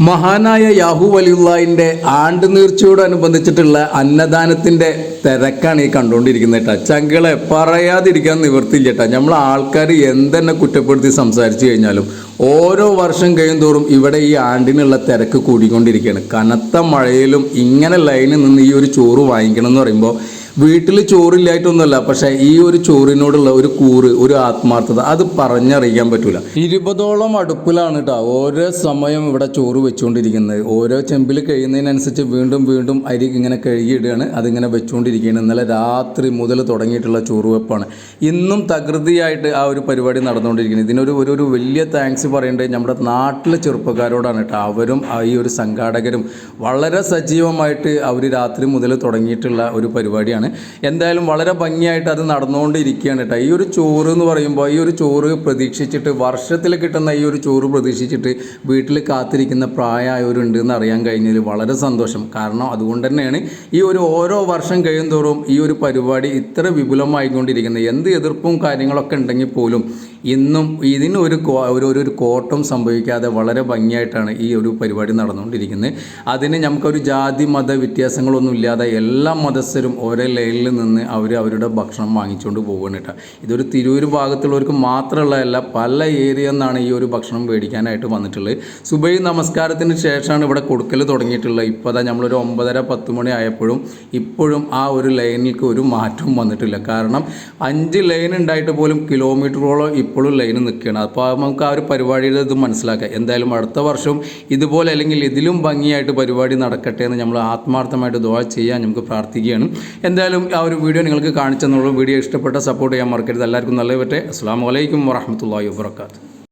മഹാനായ യാഹു വലിയുള്ളതിന്റെ ആണ്ട് നീർച്ചയോടനുബന്ധിച്ചിട്ടുള്ള അന്നദാനത്തിന്റെ തിരക്കാണ് ഈ കണ്ടുകൊണ്ടിരിക്കുന്നത് കേട്ടോ. ചങ്കളെ പറയാതിരിക്കാൻ നിവർത്തില്ല കേട്ടോ. നമ്മൾ ആൾക്കാർ എന്തെന്നെ കുറ്റപ്പെടുത്തി സംസാരിച്ചു കഴിഞ്ഞാലും ഓരോ വർഷം കഴിയുന്തോറും ഇവിടെ ഈ ആണ്ടിനുള്ള തിരക്ക് കൂടിക്കൊണ്ടിരിക്കുകയാണ്. കനത്ത മഴയിലും ഇങ്ങനെ ലൈനിൽ നിന്ന് ഈ ഒരു ചോറ് വാങ്ങിക്കണം എന്ന് പറയുമ്പോൾ വീട്ടിൽ ചോറില്ലായിട്ടൊന്നുമല്ല പക്ഷേ ഈ ഒരു ചോറിനോടുള്ള ഒരു കൂറ് ഒരു ആത്മാർത്ഥത അത് പറഞ്ഞറിയിക്കാൻ പറ്റൂല. ഇരുപതോളം അടുപ്പിലാണ് കേട്ടോ ഓരോ സമയം ഇവിടെ ചോറ് വെച്ചുകൊണ്ടിരിക്കുന്നത് ഓരോ ചെമ്പിൽ കഴിയുന്നതിനനുസരിച്ച് വീണ്ടും വീണ്ടും അരി ഇങ്ങനെ കഴുകിയിടുകയാണ് അതിങ്ങനെ വെച്ചുകൊണ്ടിരിക്കുകയാണ് ഇന്നലെ രാത്രി മുതൽ തുടങ്ങിയിട്ടുള്ള ചോറ് വെപ്പാണ്. ഇന്നും തകൃതിയായിട്ട് ആ ഒരു പരിപാടി നടന്നുകൊണ്ടിരിക്കുന്നത് ഇതിനൊരു ഒരു ഒരു വലിയ താങ്ക്സ് പറയേണ്ടത് നമ്മുടെ നാട്ടിലെ ചെറുപ്പക്കാരോടാണ് കേട്ടോ അവരും ഈ ഒരു സംഘാടകരും വളരെ സജീവമായിട്ട് അവർ രാത്രി മുതൽ തുടങ്ങിയിട്ടുള്ള ഒരു പരിപാടിയാണ്. എന്തായാലും വളരെ ഭംഗിയായിട്ട് അത് നടന്നുകൊണ്ടിരിക്കുകയാണ് കേട്ടോ. ഈ ഒരു ചോറ് എന്ന് പറയുമ്പോൾ ഈ ഒരു ചോറ് പ്രതീക്ഷിച്ചിട്ട് വർഷത്തിൽ കിട്ടുന്ന ഈ ഒരു ചോറ് പ്രതീക്ഷിച്ചിട്ട് വീട്ടിൽ കാത്തിരിക്കുന്ന പ്രായമായവരുണ്ട് എന്ന് അറിയാൻ കഴിഞ്ഞതിൽ വളരെ സന്തോഷം. കാരണം അതുകൊണ്ട് തന്നെയാണ് ഈ ഒരു ഓരോ വർഷം കഴിയുമോറും ഈ ഒരു പരിപാടി ഇത്ര വിപുലമായിക്കൊണ്ടിരിക്കുന്നത്. എന്ത് എതിർപ്പും കാര്യങ്ങളൊക്കെ ഉണ്ടെങ്കിൽ പോലും ഇന്നും ഇതിന് ഒരു ഒരു കോട്ടം സംഭവിക്കാതെ വളരെ ഭംഗിയായിട്ടാണ് ഈ ഒരു പരിപാടി നടന്നുകൊണ്ടിരിക്കുന്നത്. അതിന് നമുക്കൊരു ജാതി മത വ്യത്യാസങ്ങളൊന്നും ഇല്ലാതെ എല്ലാ മതസ്ഥരും ഒരേ ലൈനിൽ നിന്ന് അവർ അവരുടെ ഭക്ഷണം വാങ്ങിച്ചുകൊണ്ട് പോകുകയാണ് കേട്ടോ. ഇതൊരു തിരൂർ ഭാഗത്തുള്ളവർക്ക് മാത്രമുള്ളതല്ല പല ഏരിയ നിന്നാണ് ഈ ഒരു ഭക്ഷണം മേടിക്കാനായിട്ട് വന്നിട്ടുള്ളത്. സുബൈ നമസ്കാരത്തിന് ശേഷമാണ് ഇവിടെ കൊടുക്കൽ തുടങ്ങിയിട്ടുള്ളത്. ഇപ്പോൾ അതാ നമ്മളൊരു ഒമ്പതര പത്ത് മണി ആയപ്പോഴും ഇപ്പോഴും ആ ഒരു ലൈനിൽക്ക് ഒരു മാറ്റവും വന്നിട്ടില്ല. കാരണം അഞ്ച് ലൈൻ ഉണ്ടായിട്ട് പോലും കിലോമീറ്ററോളം ഇപ്പോഴും ലൈൻ നിൽക്കുകയാണ്. അപ്പോൾ നമുക്ക് ആ ഒരു പരിപാടിയുടെ ഇത് മനസ്സിലാക്കാം. എന്തായാലും അടുത്ത വർഷവും ഇതുപോലെ അല്ലെങ്കിൽ ഇതിലും ഭംഗിയായിട്ട് പരിപാടി നടക്കട്ടെ എന്ന് നമ്മൾ ആത്മാർത്ഥമായിട്ട് ദുആ ചെയ്യാൻ നമുക്ക് പ്രാർത്ഥിക്കുകയാണ്. എന്തായാലും ആ ഒരു വീഡിയോ നിങ്ങൾക്ക് കാണിച്ചെന്നുള്ളൂ വീഡിയോ ഇഷ്ടപ്പെട്ട സപ്പോർട്ട് ചെയ്യാൻ മറക്കരുത്. എല്ലാവർക്കും നല്ല പറ്റേ. അസ്സാം വലൈക്കും വറഹമത്തല്ലാഹി വാബർക്കാത്ത്